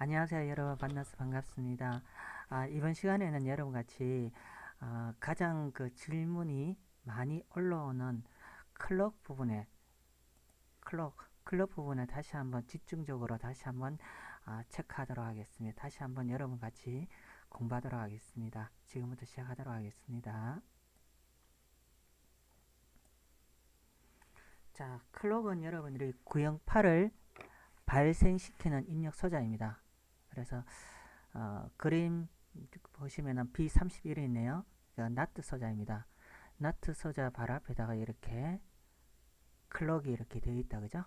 안녕하세요 여러분 만나서 반갑습니다. 아, 이번 시간에는 여러분 같이 아, 가장 그 질문이 많이 올라오는 클럭 부분에 클럭 클럭 부분에 다시 한번 집중적으로 다시 한번 아, 체크하도록 하겠습니다. 다시 한번 여러분 같이 공부하도록 하겠습니다. 지금부터 시작하도록 하겠습니다. 자, 클럭은 여러분들이 구형 8을 발생시키는 입력 소자입니다. 그래서 어, 그림 보시면은 B31이 있네요. 나트 소자입니다. 나트 소자 발 앞에다가 이렇게 클럭이 이렇게 되어 있다 그죠?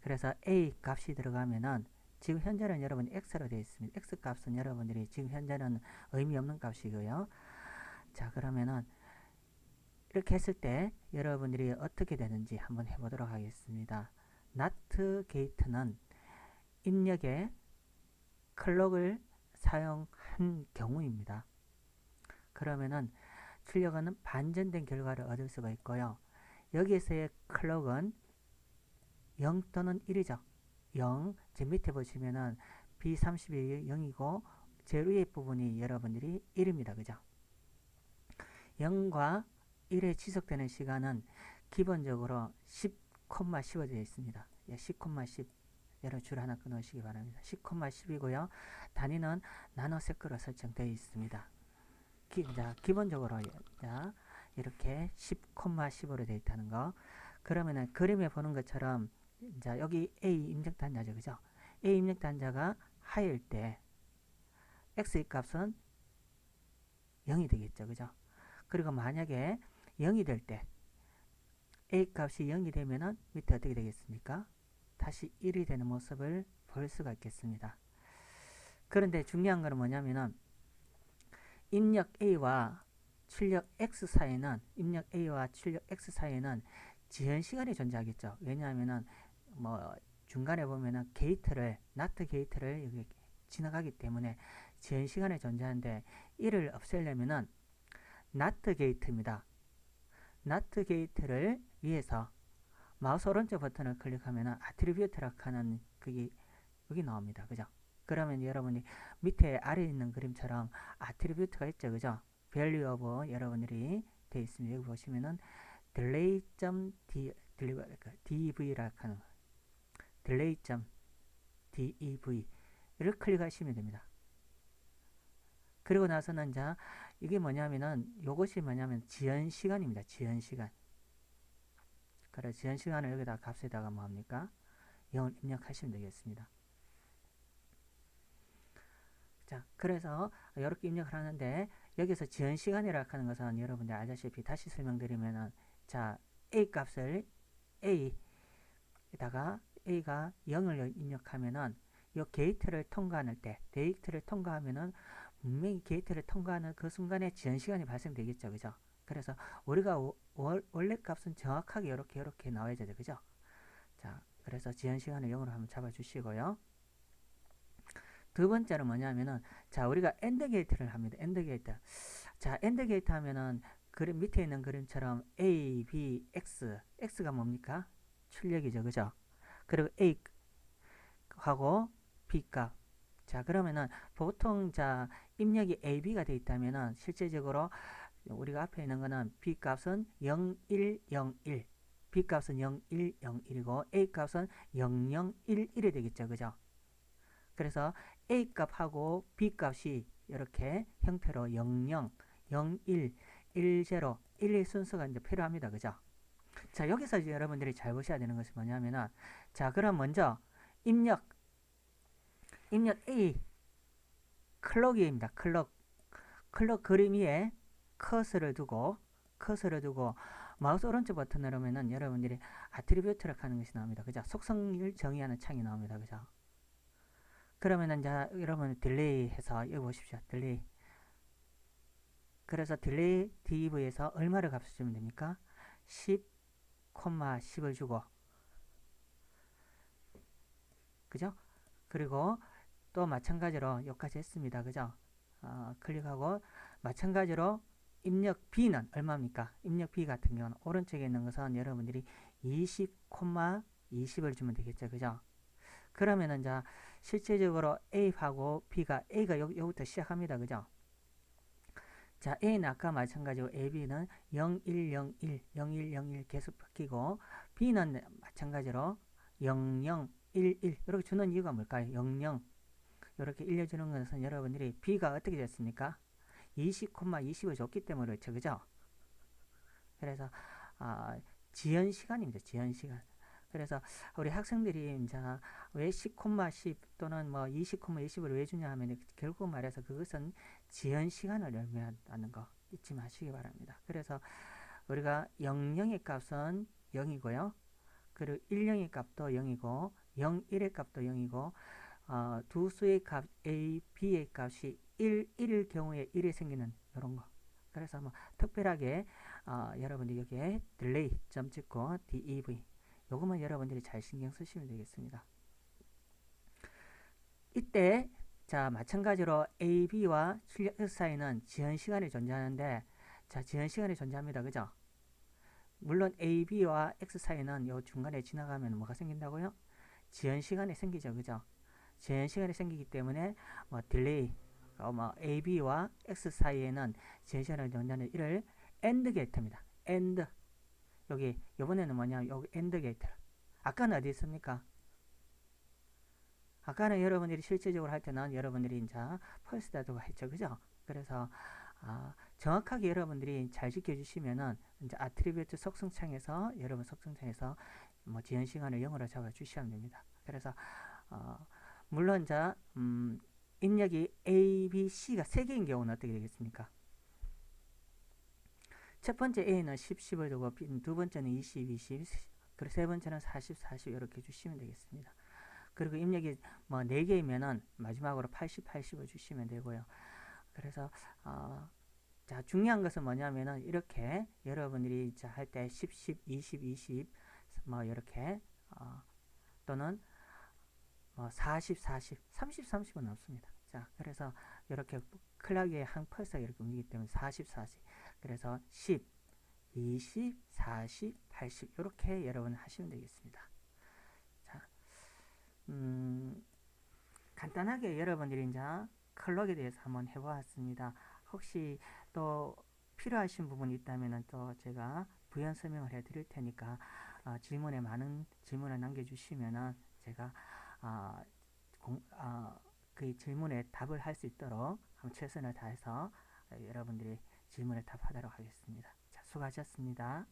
그래서 A 값이 들어가면은 지금 현재는 여러분 x로 되어 있습니다. x 값은 여러분들이 지금 현재는 의미 없는 값이고요. 자 그러면은 이렇게 했을 때 여러분들이 어떻게 되는지 한번 해보도록 하겠습니다. 나트 게이트는 입력에 클럭을 사용한 경우입니다. 그러면은 출력하는 반전된 결과를 얻을 수가 있고요. 여기에서의 클럭은 0 또는 1이죠. 0, 제 밑에 보시면은 B31이 0이고 제일 위에 부분이 여러분들이 1입니다. 그죠? 0과 1에 지속되는 시간은 기본적으로 10,10로 되어 있습니다. 10,10 여러 줄 하나 끊으시기 바랍니다. 10,10이고요. 단위는 나노세크로 설정되어 있습니다. 기, 자, 기본적으로 자, 이렇게 10,10으로 되어 있다는 거. 그러면은 그림에 보는 것처럼 자, 여기 A 입력 단자죠. 그죠? A 입력 단자가 하일 때 X의 값은 0이 되겠죠. 그죠? 그리고 만약에 0이 될 때 A 값이 0이 되면은 밑에 어떻게 되겠습니까? 다시 1이 되는 모습을 볼 수가 있겠습니다. 그런데 중요한 것은 뭐냐면은 입력 A와 출력 X 사이는 입력 A와 출력 X 사이에는 지연 시간이 존재하겠죠. 왜냐하면은 뭐 중간에 보면은 게이트를 나트 게이트를 여기 지나가기 때문에 지연 시간이 존재하는데 이를 없애려면은 나트 게이트입니다. 나트 게이트를 위해서 마우스 오른쪽 버튼을 클릭하면 아트리뷰트라고 하는 그게 여기 나옵니다. 그죠? 그러면 여러분이 밑에 아래에 있는 그림처럼 아트리뷰트가 있죠. 그죠? value of 여러분들이 되어 있습니다. 여기 보시면은 delay.d dev라고 하는 delay.dev를 클릭하시면 됩니다. 그리고 나서는 자 이게 뭐냐면은 요것이 뭐냐면 지연 시간입니다. 지연 시간. 그래 지연 시간을 여기다 값에다가 뭐합니까? 0을 입력하시면 되겠습니다. 자, 그래서 이렇게 입력을 하는데 여기서 지연 시간이라고 하는 것은 여러분들 알다시피 다시 설명드리면은 자, A 값을 A에다가 A가 0을 입력하면은 이 게이트를 통과할 때, 데이트를 통과하면은 분명히 게이트를 통과하는 그 순간에 지연 시간이 발생되겠죠. 그죠? 그래서 우리가 월, 원래 값은 정확하게 이렇게 이렇게 나와야 되죠. 그죠? 자, 그래서 지연 시간을 0으로 한번 잡아 주시고요. 두 번째는 뭐냐면은 자, 우리가 엔드 게이트를 합니다. 엔드 게이트. 자, 엔드 게이트 하면은 그림 밑에 있는 그림처럼 A, B, X. X가 뭡니까? 출력이죠. 그죠? 그리고 A 하고 B 값. 자, 그러면은 보통 자, 입력이 A, B가 되어 있다면은 실제적으로 우리가 앞에 있는 거는 B 값은 0, 1, 0, 1. B 값은 0, 1, 0, 1이고 A 값은 0, 0, 1, 1이 되겠죠. 그죠? 그래서 A 값하고 B 값이 이렇게 형태로 0, 0, 0, 1, 1, 0, 1, 1 순서가 이제 필요합니다. 그죠? 자, 여기서 이제 여러분들이 잘 보셔야 되는 것이 뭐냐면은 자, 그럼 먼저 입력 입력 A 클럭이입니다. 클럭 클럭 그림 위에 커서를 두고 커서를 두고 마우스 오른쪽 버튼을 누르면은 여러분들이 아트리뷰트를 하는 것이 나옵니다. 그죠? 속성을 정의하는 창이 나옵니다. 그죠? 그러면은 자 여러분 딜레이 해서 여기 보십시오. 딜레이 그래서 딜레이 div에서 얼마를 값을 주면 됩니까? 10, 10을 주고 그죠? 그리고 또 마찬가지로 여기까지 했습니다. 그죠? 어, 클릭하고 마찬가지로 입력 B는 얼마입니까? 입력 B 같은 경우는 오른쪽에 있는 것은 여러분들이 20, 20을 주면 되겠죠. 그죠? 그러면은 자 실제적으로 A하고 B가 A가 여기, 여기부터 시작합니다. 그죠? 자, A는 아까 마찬가지로 AB는 0, 1, 0, 1, 0, 1, 0, 1 계속 바뀌고 B는 마찬가지로 0, 0, 1, 1 이렇게 주는 이유가 뭘까요? 0, 0 이렇게 일려주는 것은 여러분들이 B가 어떻게 됐습니까? 20, 20을 줬기 때문에 그렇죠. 그죠? 그래서 아, 지연 시간입니다. 지연 시간. 그래서 우리 학생들이 이제 왜 10, 10 또는 뭐 20, 20을 왜 주냐 하면 결국 말해서 그것은 지연 시간을 의미한다는 거 잊지 마시기 바랍니다. 그래서 우리가 00의 값은 0이고요. 그리고 10의 값도 0이고 01의 값도 0이고 어, 두 수의 값 A, B의 값이 1, 1일 경우에 1이 생기는 이런 거. 그래서 뭐 특별하게 어, 여러분들이 여기에 딜레이 점 찍고 DEV 요것만 여러분들이 잘 신경 쓰시면 되겠습니다. 이때 자 마찬가지로 A, B와 출력 사이는 지연 시간이 존재하는데 자 지연 시간이 존재합니다. 그죠? 물론 A, B와 X 사이는 요 중간에 지나가면 뭐가 생긴다고요? 지연 시간이 생기죠. 그죠? 지연 시간이 생기기 때문에 뭐 딜레이 어, 뭐 A, B와 X 사이에는 지연 시간이 존재하는 이를 AND 게이트입니다. AND 여기 이번에는 뭐냐 여기 AND 게이트 아까는 어디 있습니까? 아까는 여러분들이 실제적으로 할 때는 여러분들이 이제 펄스 다도가 했죠. 그죠? 그래서 아, 정확하게 여러분들이 잘 지켜주시면은 이제 아트리뷰트 속성창에서 여러분 속성창에서 뭐 지연 시간을 0으로 잡아 주시면 됩니다. 그래서 어, 물론 자 음, 입력이 A, B, C가 3개인 경우는 어떻게 되겠습니까? 첫 번째 A는 10, 10을 두고 두 번째는 20, 20, 그리고 세 번째는 40, 40 이렇게 주시면 되겠습니다. 그리고 입력이 뭐 4개이면은 마지막으로 80, 80을 주시면 되고요. 그래서 어, 자 중요한 것은 뭐냐면은 이렇게 여러분들이 할 때 10, 10, 20, 20 뭐 이렇게 어, 또는 뭐 40, 40, 30, 30은 없습니다. 자 그래서 이렇게 한 펄스가 이렇게 움직이기 때문에 40, 40 그래서 10, 20, 40, 80 이렇게 여러분 하시면 되겠습니다. 자, 음, 간단하게 여러분들이 이제 클럭에 대해서 한번 해보았습니다. 혹시 또 필요하신 부분이 있다면 또 제가 부연 설명을 해드릴 테니까 어, 질문에 많은 질문을 남겨주시면 제가 어, 공, 어, 그 질문에 답을 할 수 있도록 최선을 다해서 여러분들이 질문에 답하도록 하겠습니다. 자, 수고하셨습니다.